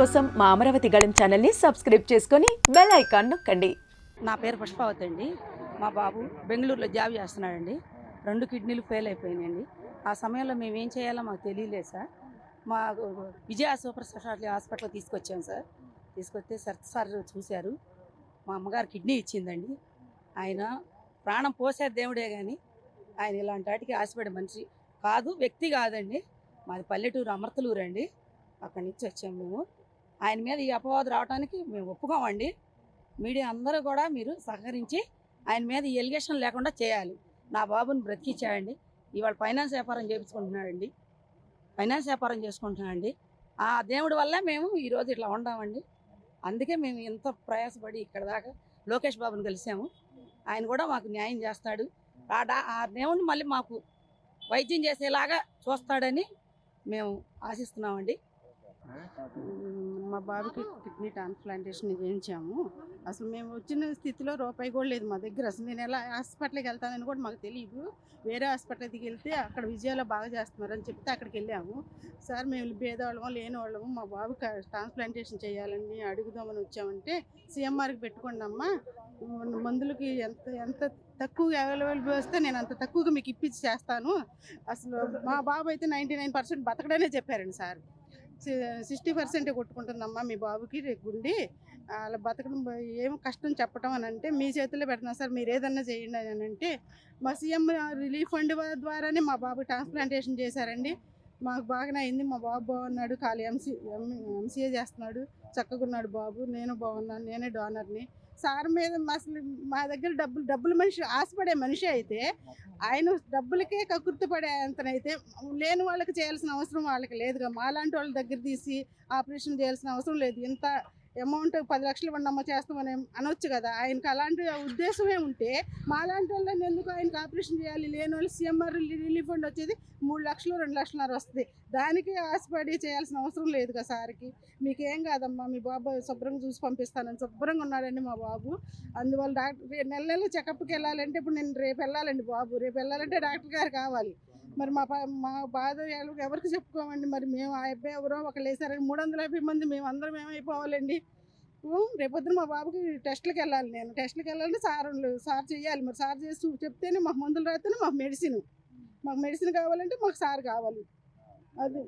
కోసం మా అమరావతి గళం ఛానల్ని సబ్స్క్రైబ్ చేసుకొని బెల్ ఐకాన్ నొక్కండి. నా పేరు పుష్పావతి అండి. మా బాబు బెంగళూరులో జాబ్ చేస్తున్నాడండి. రెండు కిడ్నీలు ఫెయిల్ అయిపోయినాయండి. ఆ సమయంలో మేము ఏం చేయాలో మాకు తెలియలేదు సార్. మా విజయ సూపర్ స్పెషాలిటీ హాస్పిటల్ తీసుకొచ్చాం సార్. తీసుకొస్తే సార్ సార్ చూశారు. మా అమ్మగారు కిడ్నీ ఇచ్చిందండి. ఆయన ప్రాణం పోసే దేవుడే కానీ ఆయన ఇలాంటి వాటికి ఆశపడే మనిషి కాదు వ్యక్తి కాదండి. మాది పల్లెటూరు అమర్తలూరు అండి అక్కడి నుంచి వచ్చాము మేము. ఆయన మీద ఈ అపవాదు రావడానికి మేము ఒప్పుకోమండి. మీడియా అందరూ కూడా మీరు సహకరించి ఆయన మీద ఈ ఎలిగేషన్ లేకుండా చేయాలి. నా బాబుని బ్రతికిచ్చాడండి. ఇవాళ ఫైనాన్స్ వ్యాపారం చేయించుకుంటున్నాడండి ఫైనాన్స్ వ్యాపారం చేసుకుంటున్నాడండి. ఆ దేవుడి వల్లే మేము ఈరోజు ఇట్లా ఉండామండి అందుకే మేము ఇంత ప్రయాసపడి ఇక్కడ దాకా లోకేష్ బాబుని కలిసాము. ఆయన కూడా మాకు న్యాయం చేస్తాడు. ఆ డా ఆ దేవుడిని మళ్ళీ మాకు వైద్యం చేసేలాగా చూస్తాడని మేము ఆశిస్తున్నామండి. మా బాబుకి కిడ్నీ ట్రాన్స్ప్లాంటేషన్ చేయించాము. అసలు మేము వచ్చిన స్థితిలో రూపాయి కూడా లేదు మా దగ్గర. అసలు నేను ఎలా హాస్పిటల్కి వెళ్తానని కూడా మాకు తెలియదు వేరే హాస్పిటల్కి వెళ్తే అక్కడ విజయాలో బాగా చేస్తున్నారని చెప్తే అక్కడికి వెళ్ళాము. సార్ మేము పేదవాళ్ళము లేని వాళ్ళము మా బాబుకి ట్రాన్స్ప్లాంటేషన్ చేయాలని అడుగుదామని వచ్చామంటే సిఎంఆర్కి పెట్టుకోండమ్మా మందులకి ఎంత ఎంత తక్కువగా అవైలబుల్ వస్తే నేను అంత తక్కువగా మీకు ఇప్పించి చేస్తాను. అసలు మా బాబు అయితే నైంటీ నైన్ పర్సెంట్ బతకడనే చెప్పారండి సార్. సిక్స్టీ పర్సెంటే కొట్టుకుంటుందమ్మా మీ బాబుకి గుండి. అలా బతకడం ఏం కష్టం చెప్పటం అని అంటే మీ చేతుల్లో పెడుతున్నా సార్ మీరు ఏదన్నా చేయండి అని అంటే మా సీఎం రిలీఫ్ ఫండ్ ద్వారానే మా బాబు ట్రాన్స్ప్లాంటేషన్ చేశారండి. మాకు బాగానే అయింది. మా బాబు బాగున్నాడు. ఖాళీ ఎంసీ ఎంసీఏ చేస్తున్నాడు. చక్కగా ఉన్నాడు బాబు. నేను బాగున్నాను. నేనే డోనర్ని సార్ మీద అసలు మా దగ్గర డబ్బులు డబ్బులు మనిషి ఆశపడే మనిషి అయితే ఆయన డబ్బులకే కకుర్తి పడే అంతనైతే లేని వాళ్ళకి చేయాల్సిన అవసరం వాళ్ళకి లేదుగా. మాలాంటి వాళ్ళ దగ్గర తీసి ఆపరేషన్ చేయాల్సిన అవసరం లేదు. ఇంత అమౌంట్ పది లక్షలు ఇవ్వండి చేస్తామని అనొచ్చు కదా. ఆయనకి అలాంటి ఉద్దేశమే ఉంటే మాలాంటి వాళ్ళని ఎందుకు ఆయనకి ఆపరేషన్ చేయాలి? లేని వాళ్ళు సీఎంఆర్ రిలీఫ్ ఫండ్ వచ్చేది మూడు లక్షలు రెండు లక్షలన్నర వస్తుంది. దానికి ఆశపడి చేయాల్సిన అవసరం లేదు కదా సార్కి. మీకేం కాదమ్మా మీ బాబు శుభ్రంగా చూసి పంపిస్తానని శుభ్రంగా ఉన్నాడండి మా బాబు. అందువల్ల డాక్టర్ నెల నెల చెకప్కి వెళ్ళాలంటే ఇప్పుడు నేను రేపు వెళ్ళాలండి బాబు. రేపు వెళ్ళాలంటే డాక్టర్ గారు కావాలి. మరి మా మా బాధ ఎవరికి చెప్పుకోమండి? మరి మేము ఆ అబ్బాయి ఎవరో ఒకళ్ళు వేసారని మూడు వందల యాభై మంది మేము అందరం ఏమైపోవాలండి రేపొద్దున మా బాబుకి టెస్టులకు వెళ్ళాలి నేను. టెస్టులకు వెళ్ళాలంటే సార్ సార్ చేయాలి మరి సార్ చేసి చెప్తేనే మాకు మందులు రాస్తేనే మాకు మెడిసిన్. మాకు మెడిసిన్ కావాలంటే మాకు సార్ కావాలి. అది.